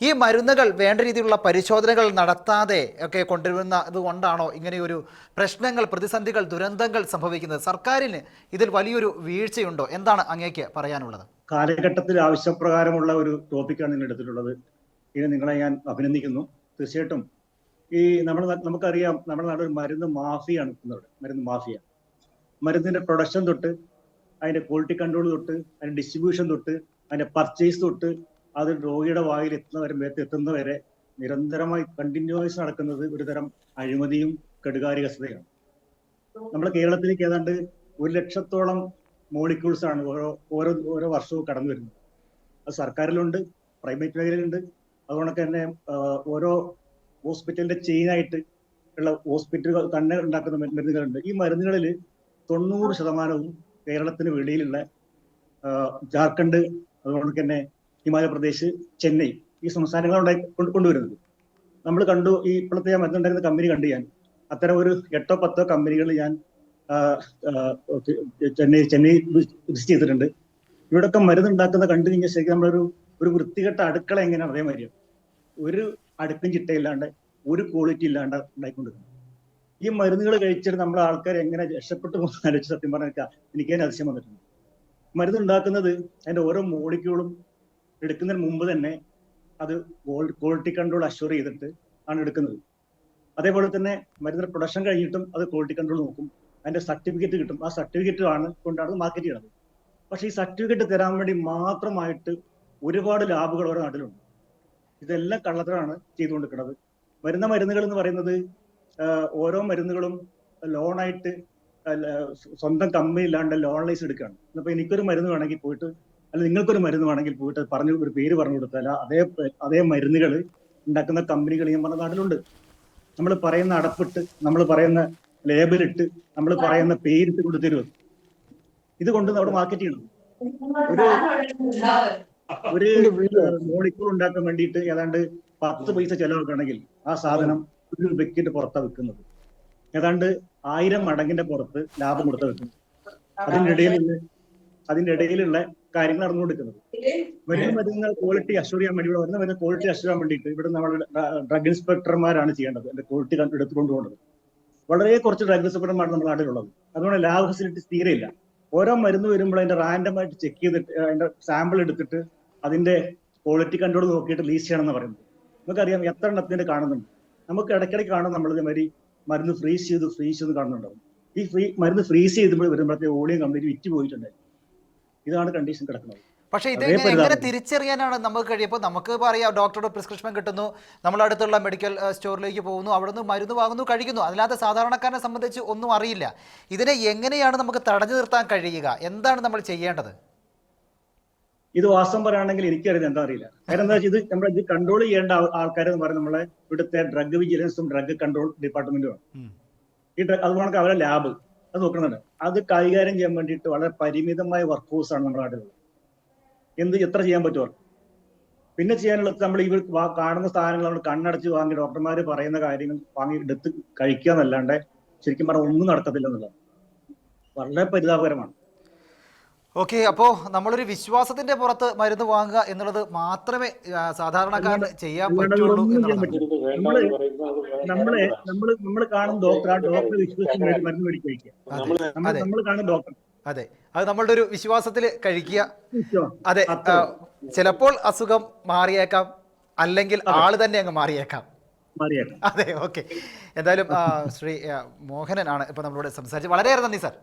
ഈ മരുന്നുകൾ വേണ്ട രീതിയിലുള്ള പരിശോധനകൾ നടത്താതെ ഒക്കെ കൊണ്ടുവരുന്നത് കൊണ്ടാണോ ഇങ്ങനെയൊരു പ്രശ്നങ്ങൾ പ്രതിസന്ധികൾ ദുരന്തങ്ങൾ സംഭവിക്കുന്നത്? സർക്കാരിന് ഇതിൽ വലിയൊരു വീഴ്ചയുണ്ടോ? എന്താണ് അങ്ങേക്ക് പറയാനുള്ളത്? കാലഘട്ടത്തിൽ ആവശ്യപ്രകാരമുള്ള ഒരു ടോപ്പിക്കാണ് നിങ്ങൾ എടുത്തിട്ടുള്ളത്. ഇതിന് നിങ്ങളെ ഞാൻ അഭിനന്ദിക്കുന്നു. തീർച്ചയായിട്ടും ഈ നമ്മൾ നമുക്കറിയാം നമ്മുടെ നാട് ഒരു മരുന്ന് മാഫിയാണ് ഇന്നിവിടെ. മരുന്ന് മാഫിയ. മരുന്നിന്റെ പ്രൊഡക്ഷൻ തൊട്ട് അതിന്റെ ക്വാളിറ്റി കൺട്രോൾ തൊട്ട് അതിന്റെ ഡിസ്ട്രിബ്യൂഷൻ തൊട്ട് അതിന്റെ പർച്ചേസ് തൊട്ട് അത് രോഗിയുടെ വായിൽ എത്തുന്നവരെ മേത്ത് എത്തുന്നവരെ നിരന്തരമായി കണ്ടിന്യൂസ് നടക്കുന്നത് ഒരുതരം അഴിമതിയും കെടുകാര്യസ്ഥതയാണ്. നമ്മുടെ കേരളത്തിലേക്ക് ഏതാണ്ട് ഒരു ലക്ഷത്തോളം മോളിക്യൂൾസ് ആണ് ഓരോ ഓരോ ഓരോ വർഷവും കടന്നു വരുന്നത്. അത് സർക്കാരിലുണ്ട് പ്രൈവറ്റ് മേഖലയിലുണ്ട്. അതുകൊണ്ടൊക്കെ തന്നെ ഓരോ ഹോസ്പിറ്റലിന്റെ ചെയിനായിട്ട് ഉള്ള ഹോസ്പിറ്റലുകൾ തന്നെ ഉണ്ടാക്കുന്ന മരു- മരുന്നുകളുണ്ട്. ഈ മരുന്നുകളിൽ തൊണ്ണൂറ് ശതമാനവും കേരളത്തിന് വെളിയിലുള്ള ജാർഖണ്ഡ് അതുകൊണ്ട് തന്നെ ഹിമാചൽ ചെന്നൈ ഈ സംസ്ഥാനങ്ങളുണ്ടായി കൊണ്ട് കൊണ്ടുവരുന്നത്. നമ്മൾ കണ്ടു ഈ ഇപ്പോഴത്തെ ഞാൻ മരുന്നുണ്ടായിരുന്ന കമ്പനി കണ്ടു ഞാൻ. അത്തരം ഒരു എട്ടോ പത്തോ കമ്പനികൾ ഞാൻ ചെന്നൈ ചെന്നൈ വിസിറ്റ് ചെയ്തിട്ടുണ്ട്. ഇവിടൊക്കെ മരുന്നുണ്ടാക്കുന്ന കണ്ടു കഴിഞ്ഞാൽ ശരിക്കും നമ്മളൊരു ഒരു വൃത്തികെട്ട അടുക്കള എങ്ങനെയാണ് അതേമാതിരി ഒരു അടുക്കും ചിട്ടയില്ലാണ്ട് ഒരു ക്വാളിറ്റി ഇല്ലാണ്ട് ഉണ്ടായിക്കൊണ്ടിരുന്നു. ഈ മരുന്നുകൾ കഴിച്ചിട്ട് നമ്മുടെ ആൾക്കാർ എങ്ങനെ രക്ഷപ്പെട്ടു പോകുന്ന സത്യം പറഞ്ഞാൽ എനിക്ക് അതിന് അതിശയം വന്നിട്ടുണ്ട്. മരുന്ന് ഉണ്ടാക്കുന്നത് അതിന്റെ ഓരോ മോളിക്യൂളും എടുക്കുന്നതിന് മുമ്പ് തന്നെ അത് ക്വാളിറ്റി കൺട്രോൾ അഷ്യൂർ ചെയ്തിട്ട് ആണ് എടുക്കുന്നത്. അതേപോലെ തന്നെ മരുന്ന് പ്രൊഡക്ഷൻ കഴിഞ്ഞിട്ടും അത് ക്വാളിറ്റി കൺട്രോൾ നോക്കും. അതിന്റെ സർട്ടിഫിക്കറ്റ് കിട്ടും. ആ സർട്ടിഫിക്കറ്റ് ആണ് കൊണ്ടാണ് മാർക്കറ്റ് ചെയ്യണത് പക്ഷെ ഈ സർട്ടിഫിക്കറ്റ് തരാൻ വേണ്ടി മാത്രമായിട്ട് ഒരുപാട് ലാബുകൾ ഓരോ നാട്ടിലുണ്ട്. ഇതെല്ലാം കള്ളത്തിലാണ് ചെയ്തുകൊണ്ടിരിക്കുന്നത്. വരുന്ന മരുന്നുകൾ എന്ന് പറയുന്നത് ഓരോ മരുന്നുകളും ലോണായിട്ട് സ്വന്തം കമ്പനി ഇല്ലാണ്ട് ലോൺ ലൈസ് എടുക്കുകയാണ്. അപ്പൊ എനിക്കൊരു മരുന്ന് വേണമെങ്കിൽ പോയിട്ട് അല്ല നിങ്ങൾക്കൊരു മരുന്ന് വേണമെങ്കിൽ പോയിട്ട് പറഞ്ഞു ഒരു പേര് പറഞ്ഞു കൊടുത്താൽ അതേ അതേ മരുന്നുകൾ ഉണ്ടാക്കുന്ന കമ്പനികൾ ഞാൻ പറഞ്ഞ നാട്ടിലുണ്ട്. നമ്മൾ പറയുന്ന അടപ്പിട്ട് നമ്മൾ പറയുന്ന ലേബലിട്ട് നമ്മൾ പറയുന്ന പേരിട്ട് കൊടുത്തരുത് ഇത് കൊണ്ട് അവിടെ മാർക്കറ്റ് ചെയ്യണം. ഒരു ഒരു മോളിക്കൂൾ ഉണ്ടാക്കാൻ വേണ്ടിയിട്ട് ഏതാണ്ട് പത്ത് പൈസ ചെലവാക്കുകയാണെങ്കിൽ ആ സാധനം ഒരു രൂപയ്ക്കിട്ട് പുറത്താണ് വെക്കുന്നത് ഏതാണ്ട് ആയിരം മടങ്ങിന്റെ പുറത്ത് ലാഭം കൊടുത്ത വെക്കുന്നത് അതിന്റെ ഇടയിലുള്ള അതിന്റെ ഇടയിലുള്ള കാര്യങ്ങൾ നടന്നുകൊടുക്കുന്നത് വരുന്ന മരുന്നുകൾ ക്വാളിറ്റി അഷ്യൂർ ചെയ്യാൻ വേണ്ടി ഇവിടെ വരുന്ന മരുന്ന് ക്വാളിറ്റി അഷ്യൂർ ചെയ്യാൻ വേണ്ടിയിട്ട് ഇവിടെ നമ്മൾ ഡ്രഗ് ഇൻസ്പെക്ടർമാരാണ് ചെയ്യേണ്ടത്. എന്റെ ക്വാളിറ്റി എടുത്തുകൊണ്ട് പോകുന്നത് വളരെ കുറച്ച് ഡ്രഗ് ഇൻസ്പെക്ടർമാരാണ് നമ്മുടെ നാട്ടിലുള്ളത്. അതുകൊണ്ട് ലാബ് തീരെ ഇല്ല. ഓരോ മരുന്ന് വരുമ്പോൾ അതിന്റെ റാൻഡം ആയിട്ട് ചെക്ക് ചെയ്തിട്ട് അതിന്റെ സാമ്പിൾ എടുത്തിട്ട് അതിന്റെ ക്വാളിറ്റി കൺട്രോൾ നോക്കിയിട്ട് ലീസ് ചെയ്യണമെന്ന് പറയുന്നത്. നമുക്കറിയാം എത്ര എണ്ണത്തിന്റെ കാണുന്നുണ്ട്. നമുക്ക് ഇടയ്ക്കിടയ്ക്ക് കാണും നമ്മൾ ഇതേമാതിരി മരുന്ന് ഫ്രീസ് ചെയ്ത് ഫ്രീസ് ചെയ്ത് കാണുന്നുണ്ടാവും. ഈ ഫ്രീ മരുന്ന് ഫ്രീസ് ചെയ്തുമ്പോൾ വരുമ്പോഴത്തെ ഓഡിയം കമ്പനി വിറ്റ് പോയിട്ടുണ്ടായി ഇതാണ് കണ്ടീഷൻ കിടക്കുന്നത്. പക്ഷേ ഇത് എങ്ങനെ തിരിച്ചറിയാനാണ് നമുക്ക് കഴിയപ്പോൾ നമുക്ക് പറയാം ഡോക്ടറുടെ പ്രിസ്ക്രിപ്ഷൻ കിട്ടുന്നു നമ്മൾ അടുത്തുള്ള മെഡിക്കൽ സ്റ്റോറിലേക്ക് പോകുന്നു അവിടെ നിന്ന് മരുന്ന് വാങ്ങുന്നു കഴിക്കുന്നു. അല്ലാതെ സാധാരണക്കാരനെ സംബന്ധിച്ച് ഒന്നും അറിയില്ല. ഇതിനെ എങ്ങനെയാണ് നമുക്ക് തടഞ്ഞു നിർത്താൻ കഴിയുക? എന്താണ് നമ്മൾ ചെയ്യേണ്ടത്? ഇത് വാസ്തവം പറയുകയാണെങ്കിൽ എനിക്കറിയാം എന്താ അറിയില്ല. കാരണം എന്താ വെച്ചാൽ ഇത് നമ്മുടെ ഇത് കൺട്രോൾ ചെയ്യേണ്ട ആൾക്കാർ എന്ന് പറയുന്നത് നമ്മളെ ഇവിടുത്തെ ഡ്രഗ് വിജിലൻസും ഡ്രഗ് കൺട്രോൾ ഡിപ്പാർട്ട്മെന്റുമാണ്. ഈ ഡ്രഗ് അതുപോലെ അവരെ ലാബ് അത് നോക്കുന്നുണ്ട് അത് കൈകാര്യം ചെയ്യാൻ വേണ്ടിയിട്ട് വളരെ പരിമിതമായ വർക്ക് ഫോഴ്സ് ആണ് നമ്മുടെ നാട്ടിലുള്ളത്. എന്ത് എത്ര ചെയ്യാൻ പറ്റുമോ പിന്നെ ചെയ്യാനുള്ളത് നമ്മൾ ഇവർ കാണുന്ന സാധനങ്ങൾ നമ്മൾ കണ്ണടച്ച് വാങ്ങി ഡോക്ടർമാർ പറയുന്ന കാര്യങ്ങൾ വാങ്ങി എടുത്ത് കഴിക്കുക എന്നല്ലാണ്ട് ശരിക്കും പറഞ്ഞാൽ ഒന്നും നടക്കത്തില്ല എന്നുള്ളത്. വളരെ പരിതാപകരമാണ്. ഓക്കെ അപ്പോൾ നമ്മളൊരു വിശ്വാസത്തിന്റെ പുറത്ത് മരുന്ന് വാങ്ങുക എന്നുള്ളത് മാത്രമേ സാധാരണക്കാർ സാധാരണക്കാരന് ചെയ്യാൻ പറ്റുള്ളൂ നമ്മൾ നമ്മൾ കാണും ഡോക്ടർ ആ ഡോക്ടർ വിശ്വസിച്ച് മരുന്ന് നമ്മൾ കാണും ഡോക്ടർ അതെ. അത് നമ്മളുടെ ഒരു വിശ്വാസത്തിൽ കഴിക്കുക. അതെ ചിലപ്പോൾ അസുഖം മാറിയേക്കാം. അല്ലെങ്കിൽ ആൾ തന്നെ അങ്ങ് മാറിയേക്കാം. മാറിയേക്കാം. അതെ ഓക്കെ. എന്തായാലും ശ്രീ മോഹനൻ ആണ് ഇപ്പൊ നമ്മളോട് സംസാരിച്ചത്. വളരെയേറെ നന്ദി സാർ.